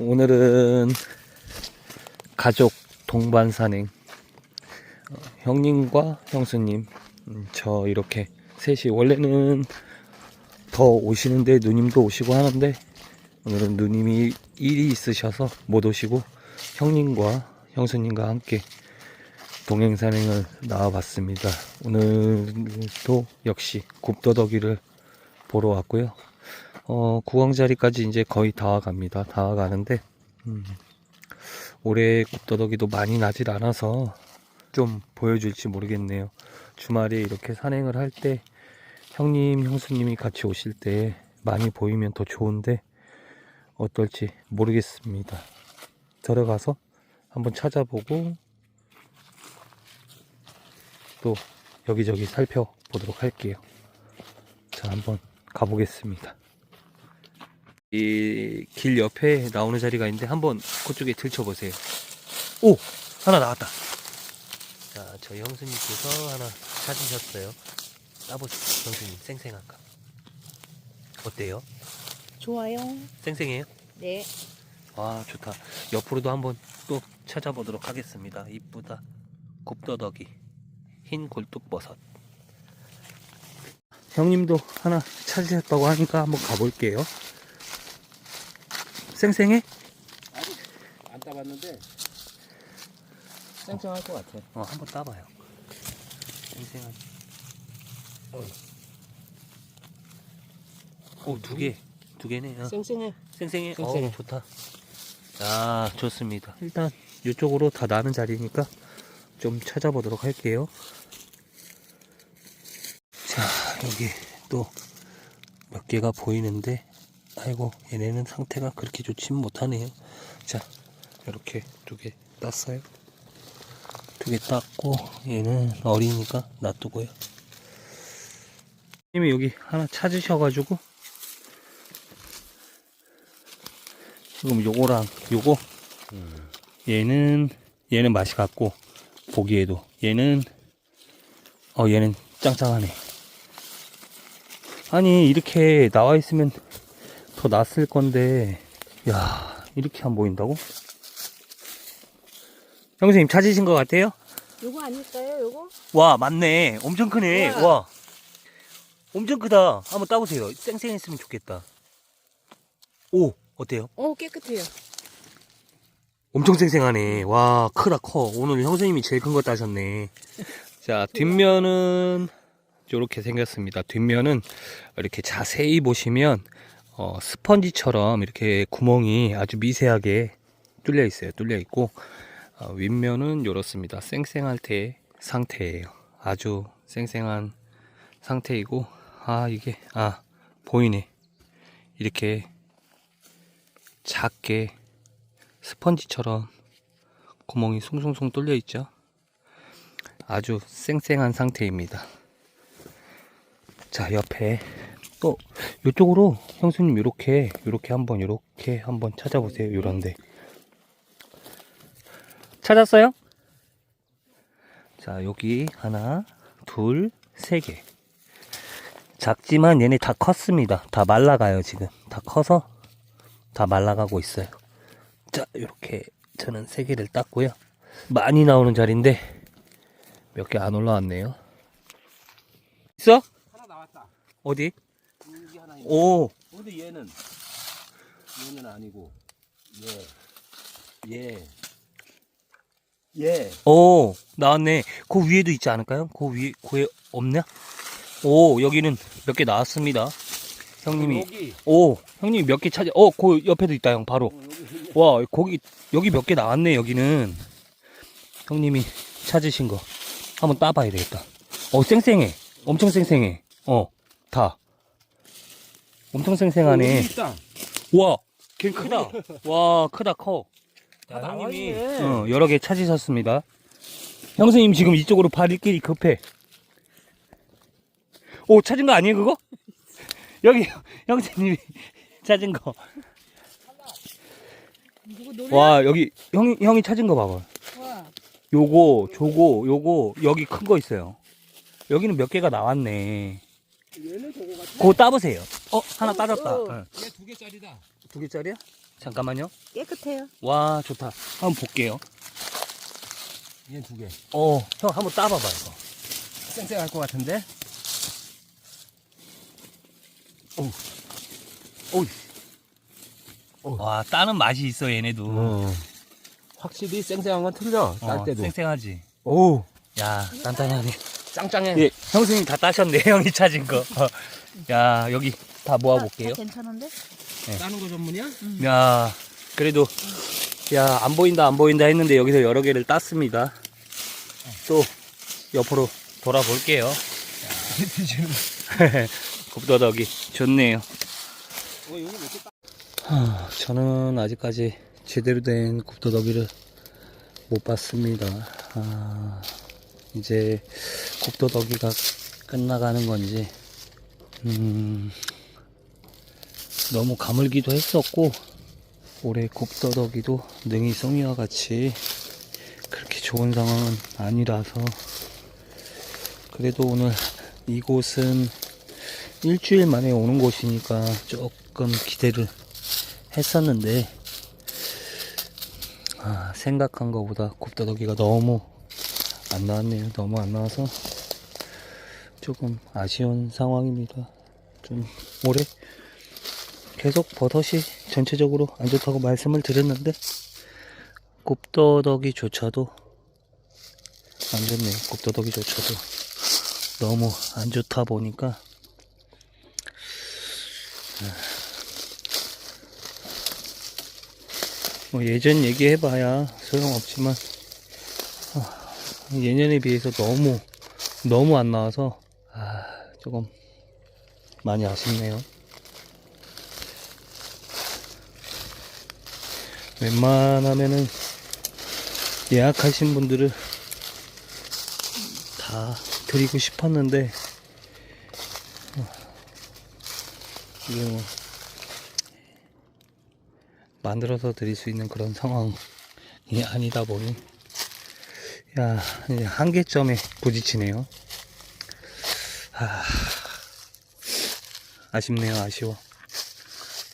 오늘은 가족 동반 산행. 어, 형님과 형수님, 음, 저 이렇게 셋이 원래는 더 오시는데 누님도 오시고 하는데 오늘은 누님이 일이 있으셔서 못 오시고 형님과 형수님과 함께 동행 산행을 나와봤습니다. 오늘도 역시 굽더더기를 보러 왔고요. 어, 구강자리까지 이제 거의 다 와갑니다. 다 와가는데, 음, 올해 굽더더기도 많이 나질 않아서 좀 보여줄지 모르겠네요. 주말에 이렇게 산행을 할 때, 형님, 형수님이 같이 오실 때 많이 보이면 더 좋은데, 어떨지 모르겠습니다. 들어가서 한번 찾아보고, 또 여기저기 살펴보도록 할게요. 자, 한번 가보겠습니다. 이 길 옆에 나오는 자리가 있는데 한번 그쪽에 들춰보세요. 오! 하나 나왔다. 자, 저희 형수님께서 하나 찾으셨어요. 따보세요, 형수님. 쌩쌩한가? 어때요? 좋아요. 쌩쌩해요? 네. 와, 좋다. 옆으로도 한번 또 찾아보도록 하겠습니다. 이쁘다. 굽더덕이. 흰 골뚝버섯. 형님도 하나 찾으셨다고 하니까 한번 가볼게요. 쌩쌩해? 아직 안 따봤는데 쌩쌩할 것 같아. 어, 한번 따봐요. 쌩쌩한. 오, 두 개. 두 개네. 어. 쌩쌩해. 쌩쌩해. 쌩쌩해. 어, 좋다. 아, 좋습니다. 일단 이쪽으로 다 나는 자리니까 좀 찾아보도록 할게요. 자, 여기 또 몇 개가 보이는데, 아이고, 얘네는 상태가 그렇게 좋진 못하네요. 자, 이렇게 두 개 땄어요. 두 개 땄고, 얘는 어리니까 놔두고요. 님이 여기 하나 찾으셔가지고, 지금 요거랑 요거 얘는 얘는 맛이 같고 보기에도 얘는 어 얘는 짱짱하네 아니 이렇게 나와 있으면 더 낫을 건데 야 이렇게 안 보인다고? 형수님 찾으신 것 같아요? 요거 아닐까요? 요거? 와 맞네 엄청 크네 우와. 와 엄청 크다 한번 따보세요 쌩쌩했으면 좋겠다 오 어때요? 어, 깨끗해요. 엄청 쌩쌩하네. 와, 크다, 커. 오늘 형수님이 제일 큰 거 따셨네. 자, 뒷면은 이렇게 생겼습니다. 뒷면은 이렇게 자세히 보시면 어, 스펀지처럼 이렇게 구멍이 아주 미세하게 뚫려 있어요. 뚫려 있고 어, 윗면은 이렇습니다. 쌩쌩할 때 상태예요. 아주 쌩쌩한 상태이고 아 이게 아 보이네. 이렇게 작게 스펀지처럼 구멍이 숭숭숭 뚫려 있죠. 아주 쌩쌩한 상태입니다. 자, 옆에 또 이쪽으로 형수님 이렇게 이렇게 한번 이렇게 한번 찾아보세요. 요런데 찾았어요? 자, 여기 하나, 둘, 세 개. 작지만 얘네 다 컸습니다. 다 말라가요, 지금. 다 커서 다 말라가고 있어요. 자, 이렇게 저는 세 개를 땄고요. 많이 나오는 자리인데 몇 개 안 올라왔네요. 있어? 하나 나왔다. 어디? 있네. 오, 근데 얘는 얘는 아니고 얘. 얘. 얘. 오, 나왔네. 그 위에도 있지 않을까요? 그 위에, 그 위에 없냐? 오, 여기는 몇 개 나왔습니다. 형님이, 여기. 오, 형님이 몇 개 찾아, 어, 그 옆에도 있다, 형, 바로. 어. 와, 거기, 여기 몇 개 나왔네, 여기는. 형님이 찾으신 거. 한번 따봐야 되겠다. 어, 쌩쌩해. 엄청 쌩쌩해. 어, 다. 엄청 쌩쌩하네. 여기 있다. 와, 걔 크다. 와, 크다, 커. 다 야, 나와 형님이 있네. 어, 여러 개 찾으셨습니다. 형수님 지금 이쪽으로 발길이 급해. 오, 찾은 거 아니에요, 그거? 여기 형수님이 찾은 거. 누구? 와, 여기 형 형이 찾은 거 봐봐. 와. 요거, 저거, 요거 여기 큰 거 있어요. 여기는 몇 개가 나왔네. 얘는 저거 같아. 그거 따보세요. 어, 하나 따졌다. 어. 응. 얘두 개짜리다. 두 개짜리야? 잠깐만요. 깨끗해요. 와, 좋다. 한번 볼게요. 얘 두 개. 어, 형 한번 따봐봐, 이거. 쌩쌩할 것 같은데? 어우. 어우. 와, 따는 맛이 있어, 얘네도. 어. 확실히 쌩쌩한 건 틀려. 딸 어, 때도. 쌩쌩하지. 오. 야, 단단하네. 짱짱해. 예, 형수님 다 따셨네, 형이 찾은 거. 어. 야, 여기 다 모아볼게요. 다 괜찮은데? 따는 거 전문이야? 야, 그래도, 야, 안 보인다, 안 보인다 했는데 여기서 여러 개를 땄습니다. 또, 옆으로 돌아볼게요. 굽더덕이 좋네요. 하, 저는 아직까지 제대로 된 굽더덕이를 못 봤습니다. 아, 이제 굽더덕이가 끝나가는 건지, 음, 너무 가물기도 했었고, 올해 굽더덕이도 능이 송이와 같이 그렇게 좋은 상황은 아니라서, 그래도 오늘 이곳은 일주일 만에 오는 곳이니까 조금 기대를 했었는데 아, 생각한 것보다 굽더덕이가 너무 안 나왔네요. 너무 안 나와서 조금 아쉬운 상황입니다. 좀 올해 계속 버섯이 전체적으로 안 좋다고 말씀을 드렸는데 굽더덕이조차도 안 좋네요. 굽더덕이조차도 너무 안 좋다 보니까 뭐 예전 얘기해봐야 소용없지만 아, 예년에 비해서 너무 너무 안 나와서 아, 조금 많이 아쉽네요. 웬만하면은 예약하신 분들을 다 드리고 싶었는데 어, 이게 뭐 만들어서 드릴 수 있는 그런 상황이 아니다 보니 야 이제 한계점에 부딪히네요. 아, 아쉽네요 아쉬워.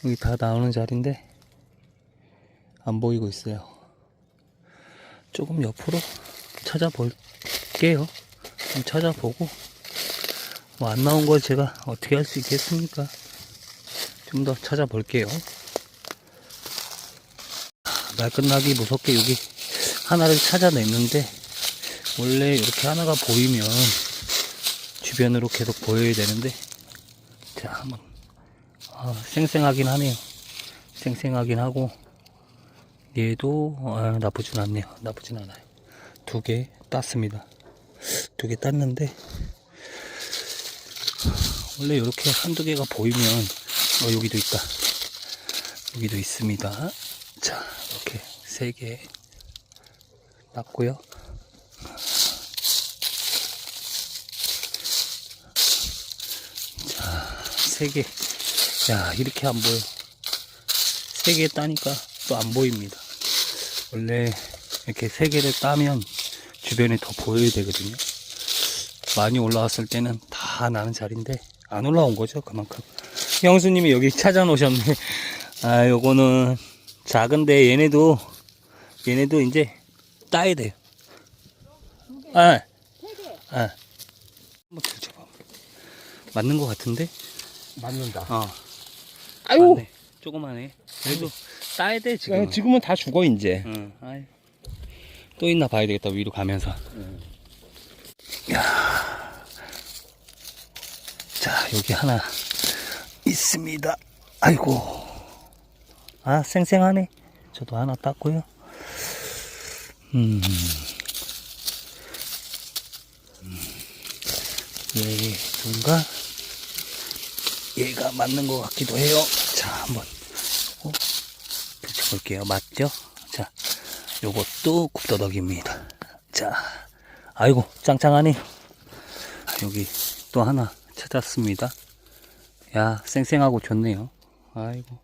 여기 다 나오는 자리인데 안 보이고 있어요. 조금 옆으로 찾아볼게요. 좀 찾아보고 뭐 안 나온 걸 제가 어떻게 할 수 있겠습니까? 좀 더 찾아볼게요. 날 끝나기 무섭게 여기 하나를 찾아냈는데 원래 이렇게 하나가 보이면 주변으로 계속 보여야 되는데 자 한번 아, 쌩쌩하긴 하네요. 쌩쌩하긴 하고 얘도 아, 나쁘진 않네요. 나쁘진 않아요. 두 개 땄습니다. 두 개 땄는데 원래 이렇게 한두 개가 보이면 어 여기도 있다. 여기도 있습니다. 자, 이렇게 세 개 땄고요. 자, 세 개. 야, 이렇게 안 보여. 세개 따니까 또 안 보입니다. 원래 이렇게 세 개를 따면 주변에 더 보여야 되거든요. 많이 올라왔을 때는 다 나는 자리인데 안 올라온 거죠, 그만큼. 형수님이 여기 찾아 놓으셨네. 아, 요거는 작은데 얘네도 얘네도 이제 따야 돼요. 아, 아. 한번 들춰봐. 맞는 것 같은데? 맞는다. 어. 아유! 맞네. 조그만해. 그래도 따야 돼 지금. 야, 지금은 다 죽어, 이제. 응. 또 있나 봐야 되겠다 위로 가면서. 야. 자 여기 하나 있습니다. 아이고. 아 쌩쌩하네. 저도 하나 땄고요. 음. 음. 얘가 얘가 맞는 것 같기도 해요. 자 한번 어? 붙여볼게요. 맞죠? 자, 요것도 굽더덕입니다. 자, 아이고, 짱짱하네. 여기 또 하나 찾았습니다. 야, 쌩쌩하고 좋네요. 아이고.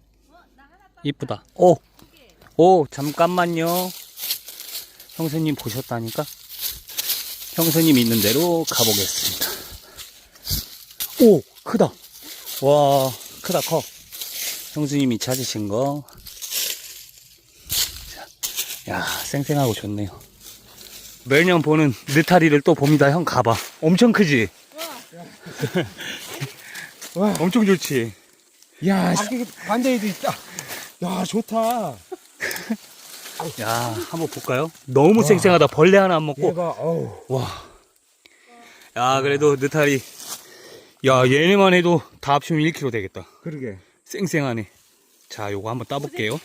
이쁘다. 오! 오, 잠깐만요. 형수님 보셨다니까? 형수님 있는 대로 가보겠습니다. 오! 크다! 와, 크다, 커. 형수님이 찾으신 거 야, 쌩쌩하고 좋네요. 매년 보는 느타리를 또 봅니다. 형 가봐. 엄청 크지? 와. 엄청 좋지? 야, 씨, 반대에도 있다. 야, 좋다. 야, 한번 볼까요? 너무 와. 쌩쌩하다. 벌레 하나 안 먹고. 얘가, 어우. 와. 야, 그래도 느타리. 야, 얘네만 해도 다 합치면 1kg 되겠다. 그러게. 쌩쌩하네. 자, 요거 한번 따볼게요.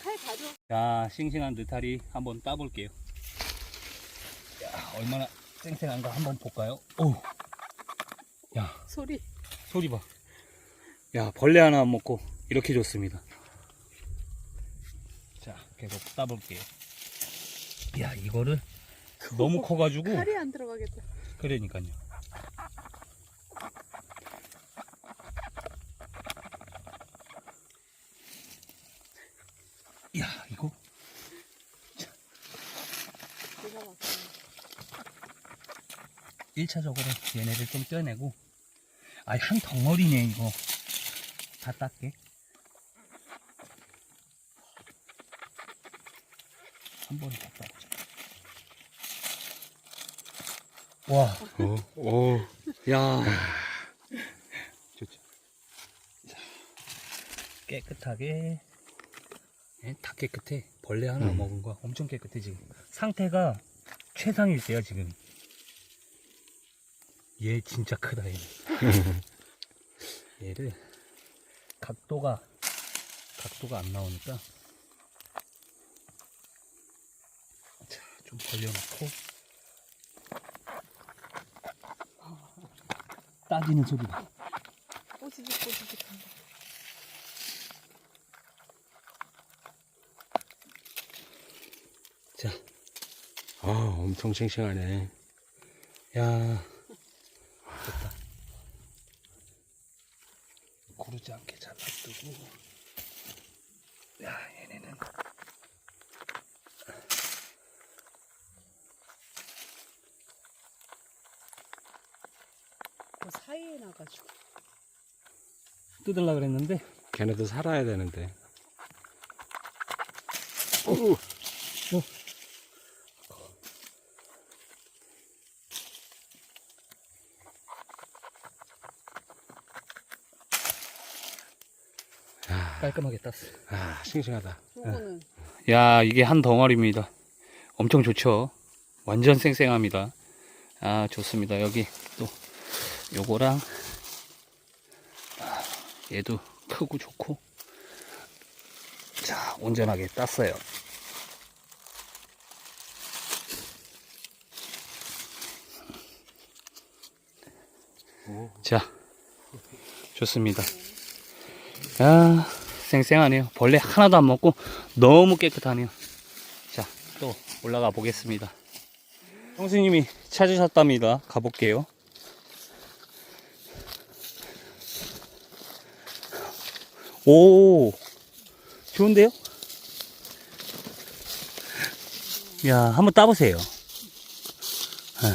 자, 싱싱한 느타리 한번 따볼게요. 야, 얼마나 쌩쌩한가 한번 볼까요? 오. 야, 소리. 소리 봐. 야, 벌레 하나 안 먹고 이렇게 좋습니다. 자, 계속 따볼게요. 야, 이거를 너무 커가지고. 칼이 안 들어가겠다. 그러니까요. 야, 이거. 내가 막 1차적으로 얘네를 좀 떼내고. 아니 한 덩어리네 이거. 다 닦게. 한 번에 다 따보자. 와, 오, 오. 야. 좋지. 깨끗하게 예, 다 깨끗해. 벌레 하나 안 음. 먹은 거야 엄청 깨끗해 지금. 상태가 최상일 때야 지금. 얘 진짜 크다 얘. 얘를 각도가 각도가 안 나오니까. 자 좀 벌려놓고. 따지는 소리가 꼬시직 꼬시직 한다. 자 아, 엄청 싱싱하네. 야, 됐다. 고르지 않게 잘라두고. 야, 얘네는. 그 사이에 나가지고. 뜯으려 그랬는데. 걔네도 살아야 되는데. 야, 깔끔하게 땄어. 아, 싱싱하다. 요거는 야, 이게 한 덩어리입니다. 엄청 좋죠? 완전 쌩쌩합니다. 아, 좋습니다. 여기 또, 요거랑, 아, 얘도 크고 좋고. 자, 온전하게 땄어요. 오. 자, 좋습니다. 야, 쌩쌩하네요. 벌레 하나도 안 먹고 너무 깨끗하네요. 자, 또 올라가 보겠습니다. 형수님이 찾으셨답니다. 가볼게요. 오, 좋은데요? 야, 한번 따보세요. 예.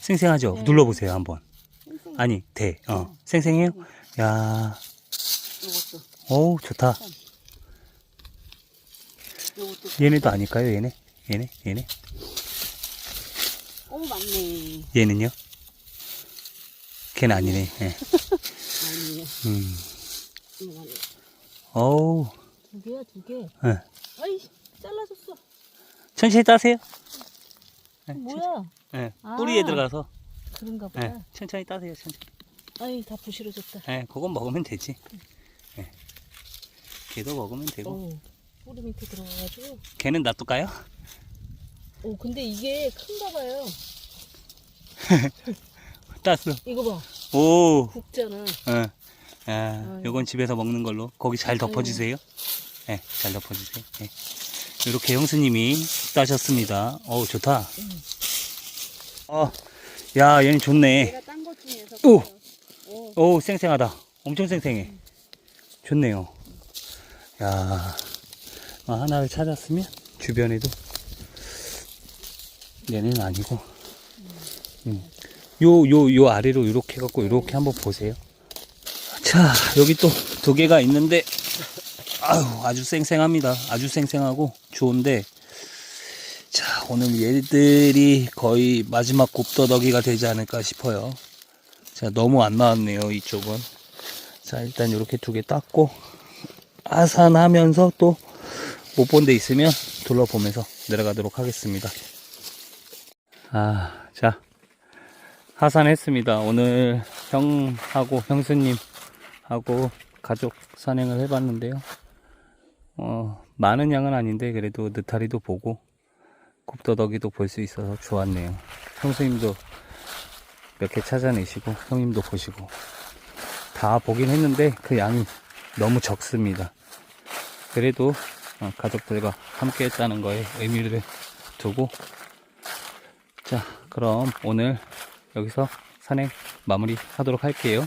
쌩쌩하죠? 네. 눌러보세요, 한번. 아니, 대. 어. 쌩쌩해요? 야, 요것도. 오, 좋다. 얘네도 아닐까요, 얘네? 얘네? 얘네? 오 맞네. 얘는요? 걔는 아니네. 예. 아니에요. 음. 어우, 두 개야 두 개. 예. 아이 잘라줬어. 천천히 따세요. 예, 뭐야? 예, 아. 뿌리에 들어가서, 그런가 예, 보다. 천천히 따세요, 천천히. 아이 다 부실어졌다. 예, 그건 먹으면 되지. 예. 걔도 먹으면 되고. 오 뿌리 밑에 들어가가지고. 걔는 놔둘까요? 오 근데 이게 큰가 봐요. 땄어. 이거 봐. 오, 굵잖아. 예. 아. 요건 집에서 먹는 걸로. 거기 잘 덮어주세요. 예, 잘 덮어주세요. 예. 이렇게 형수님이 따셨습니다. 어우, 좋다. 응. 어, 야, 얘는 좋네. 내가 딴 것 중에서. 오! 오. 오, 쌩쌩하다. 엄청 쌩쌩해. 좋네요. 야, 어, 하나를 찾았으면 주변에도 얘는 아니고, 음. 요, 요, 요 아래로 이렇게 해갖고 이렇게 한번 보세요. 자, 여기 또 두 개가 있는데, 아유, 아주 쌩쌩합니다. 아주 쌩쌩하고 좋은데, 자, 오늘 얘들이 거의 마지막 곱더덕이가 되지 않을까 싶어요. 자, 너무 안 나왔네요, 이쪽은. 자, 일단 이렇게 두 개 땄고, 아산하면서 또 못 본 데 있으면 둘러보면서 내려가도록 하겠습니다. 아, 자, 하산했습니다. 오늘 형하고 형수님하고 가족 산행을 해봤는데요. 어, 많은 양은 아닌데 그래도 느타리도 보고 곱더덕이도 볼 수 있어서 좋았네요. 형수님도 몇 개 찾아내시고 형님도 보시고 다 보긴 했는데 그 양이 너무 적습니다. 그래도 어, 가족들과 함께 했다는 거에 의미를 두고 자 그럼 오늘 여기서 산행 마무리 하도록 할게요.